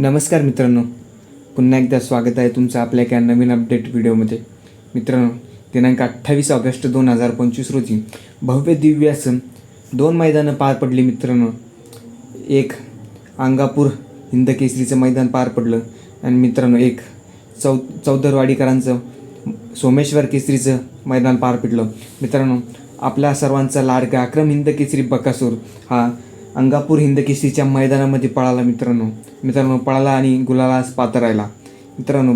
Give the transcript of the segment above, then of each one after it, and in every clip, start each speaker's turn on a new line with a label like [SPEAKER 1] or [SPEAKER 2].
[SPEAKER 1] नमस्कार मित्रांनो. पुन्हा एकदा स्वागत आहे तुमचं आपल्या एका नवीन अपडेट व्हिडिओमध्ये मित्रांनो दिनांक अठ्ठावीस ऑगस्ट दोन हजार पंचवीस रोजी भव्य दिव्य असं दोन मैदानं पार पडली मित्रांनो. एक अंगापूर हिंदकेसरीचं मैदान पार पडलं आणि मित्रांनो एक चौ चौदरवाडीकरांचं सोमेश्वर केसरीचं मैदान पार पडलं. मित्रांनो आपल्या सर्वांचा लाडका अक्रम हिंद केसरी बकासूर हा अंगापूर हिंदकेसरीच्या मैदानामध्ये पळाला मित्रांनो. मित्रांनो पळाला आणि गुलालास पात्र राहिला मित्रांनो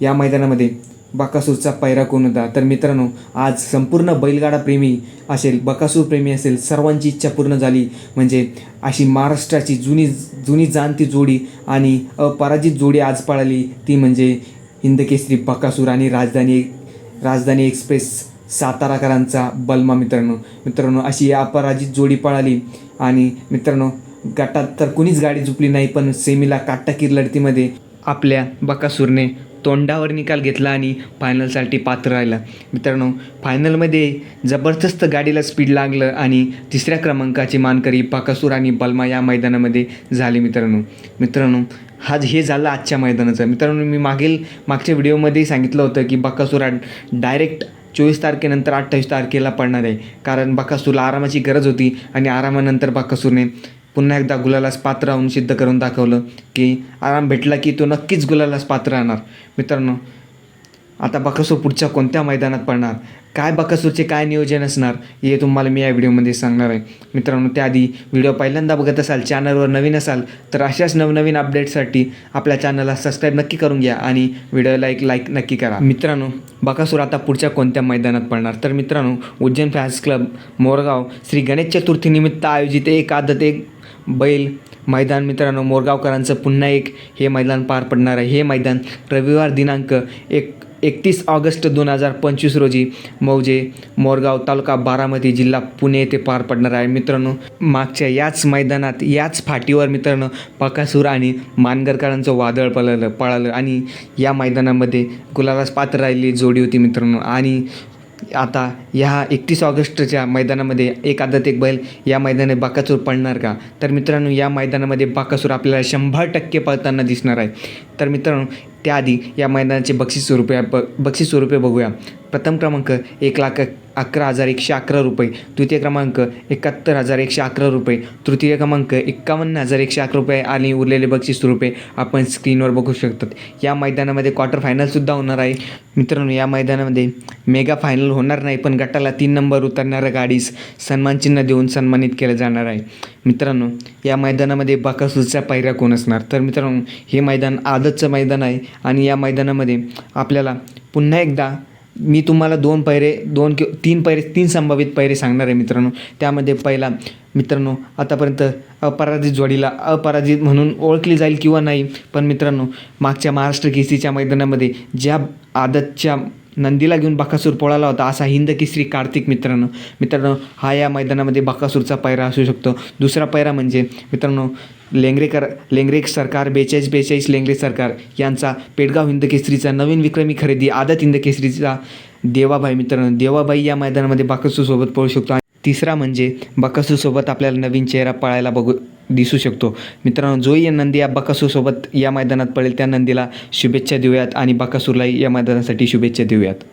[SPEAKER 1] या मैदानामध्ये बकासूरचा पैरा कोण होता? तर मित्रांनो आज संपूर्ण बैलगाडा प्रेमी असेल बकासूर प्रेमी असेल सर्वांची इच्छा पूर्ण झाली. म्हणजे अशी महाराष्ट्राची जुनी जुनी जाणती जोडी आणि अपराजित जोडी आज पळाली. ती म्हणजे हिंदकेसरी बकासूर आणि राजधानी राजधानी एक्सप्रेस. साताराकरांचा बलमा मित्रांनो. मित्रांनो अशी अपराजित जोडी पळाली आणि मित्रांनो गटात तर कुणीच गाडी झुपली नाही पण सेमीला काटाकीर लढतीमध्ये आपल्या बकासूरने तोंडावर निकाल घेतला आणि फायनलसाठी पात्र राहिला. मित्रांनो फायनलमध्ये जबरदस्त गाडीला स्पीड लागलं आणि तिसऱ्या क्रमांकाची मानकरी बकासूर आणि बलमा या मैदानामध्ये झाली मित्रांनो. मित्रांनो हा हे झालं आजच्या मैदानाचं. मित्रांनो मी मागील मागच्या व्हिडिओमध्ये सांगितलं होतं की बकासूर हा डायरेक्ट चोवीस तारखेनंतर अठ्ठावीस तारखेला पडणार आहे. कारण बकासूरला आरामाची गरज होती आणि आरामानंतर बकासूरने पुन्हा एकदा गुलालास पात्र राहून सिद्ध करून दाखवलं की आराम भेटला की तो नक्कीच गुलालास पात्र राहणार. मित्रांनो आता बकासूर पुढच्या कोणत्या मैदानात पडणार? काय बकासूरचे काय नियोजन असणार? हे तुम्हाला मी या व्हिडिओमध्ये सांगणार आहे. मित्रांनो त्याआधी व्हिडिओ पहिल्यांदा बघत असाल चॅनलवर नवीन असाल तर अशाच नवनवीन अपडेटसाठी आपल्या चॅनलला सबस्क्राईब नक्की करून घ्या आणि व्हिडिओला एक लाईक नक्की करा. मित्रांनो बकासूर आता पुढच्या कोणत्या मैदानात पडणार? तर मित्रांनो उज्जैन फॅन्स क्लब मोरगाव श्री गणेश चतुर्थीनिमित्त आयोजित एक आदत एक बैल. मैदान मित्रांनो मोरगावकरांचं पुन्हा एक हे मैदान पार पडणार आहे. हे मैदान रविवार दिनांक एक एकतीस ऑगस्ट दोन हजार पंचवीस रोजी मौजे मोरगाव तालुका बारामती जिल्हा पुणे येथे पार पडणार आहे. मित्रांनो मागच्या याच मैदानात याच फाटीवर मित्रांनो पकासूर आणि मानगरकरांचं वादळ पळलं पळालं आणि या मैदानामध्ये गुलालास पात्र राहिली जोडी होती मित्रांनो. आणि आता ह्या एकतीस ऑगस्टच्या मैदानामध्ये एक आदत एक बैल या मैदानात बाकासूर पडणार का? तर मित्रांनो या मैदानामध्ये बाकासूर आपल्याला शंभर टक्के पळताना दिसणार आहे. तर मित्रांनो त्याआधी या मैदानाचे बक्षीस स्वरूपे ब बक्षीस स्वरूपे बघूया. प्रथम क्रमांक एक लाख अकरा हजार एकशे अकरा रुपये. द्वितीय क्रमांक एकाहत्तर हजार एकशे अकरा रुपये. तृतीय क्रमांक एक्कावन्न हजार एकशे अकरा रुपये आणि उरलेले बक्षीस रुपये आपण स्क्रीनवर बघू शकतात या मैदानामध्ये क्वार्टर फायनलसुद्धा होणार आहे. मित्रांनो या मैदानामध्ये मेगा फायनल होणार नाही पण गटाला तीन नंबर उतरणाऱ्या गाडीस सन्मानचिन्ह देऊन सन्मानित केलं जाणार आहे. मित्रांनो या मैदानामध्ये बाकासूरचा पायऱ्या कोण असणार? तर मित्रांनो हे मैदान आदतचं मैदान आहे आणि या मैदानामध्ये आपल्याला पुन्हा एकदा मी तुम्हाला दोन पैरे दोन कि तीन पैरे तीन संभावित पैरे सांगणार आहे मित्रांनो. त्यामध्ये पहिला मित्रांनो आतापर्यंत अपराजित जोडीला अपराजित म्हणून ओळखली जाईल किंवा नाही पण मित्रांनो मागच्या महाराष्ट्र केसरीच्या मैदानामध्ये ज्या आदतच्या नंदीला घेऊन बकासूर पळाला होता असा हिंद केसरी कार्तिक मित्रांनो. मित्रांनो हा या मैदानामध्ये बकासूरचा पैरा असू शकतो. दुसरा पैरा म्हणजे मित्रांनो लेंगरेकर लेंगरे सरकार बेचाळीस बेचाळीस लेंगरे सरकार यांचा पेडगाव हिंद केसरीचा नवीन विक्रमी खरेदी आदत हिंद केसरीचा देवाबाई मित्रांनो देवाबाई या मैदानामध्ये बाकसूसोबत पळू शकतो. आणि तिसरा म्हणजे बकासूसोबत आपल्याला नवीन चेहरा पळायला बघू दिसू शकतो. मित्रांनो जोही या नंदी या बकासूसोबत या मैदानात पळेल. त्या नंदीला शुभेच्छा देऊयात आणि बकासूरलाही या मैदानासाठी शुभेच्छा देऊयात.